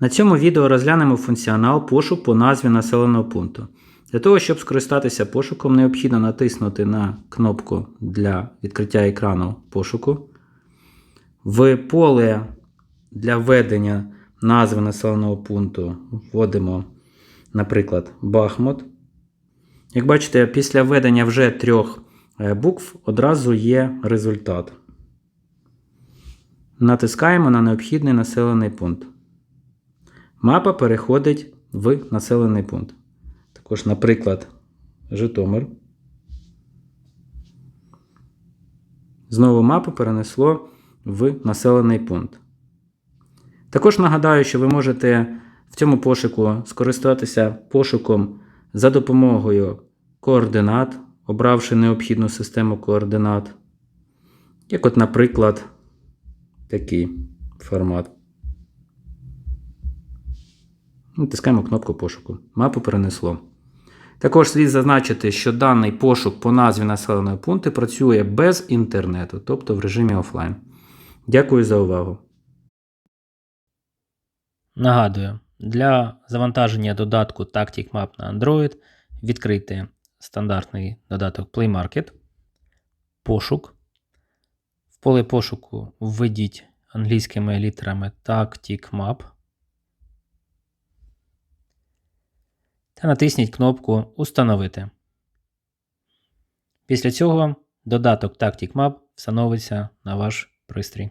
На цьому відео розглянемо функціонал пошук по назві населеного пункту. Для того, щоб скористатися пошуком, необхідно натиснути на кнопку для відкриття екрану пошуку. В поле для введення назви населеного пункту вводимо, наприклад, Бахмут. Як бачите, після введення вже трьох е, букв одразу є результат. Натискаємо на необхідний населений пункт. Мапа переходить в населений пункт. Також, наприклад, Житомир. Знову мапу перенесло в населений пункт. Також нагадаю, що ви можете в цьому пошуку скористатися пошуком за допомогою координат, обравши необхідну систему координат. Як, от, наприклад, такий формат. Натискаємо кнопку пошуку. Мапу перенесло. Також слід зазначити, що даний пошук по назві населеного пункту працює без інтернету, тобто в режимі офлайн. Дякую за увагу. Нагадую, для завантаження додатку Tactic Map на Android відкрийте стандартний додаток Play Market, пошук. В поле пошуку введіть англійськими літерами Tactic Map та натисніть кнопку Установити. Після цього додаток Tactic Map встановиться на ваш пристрій.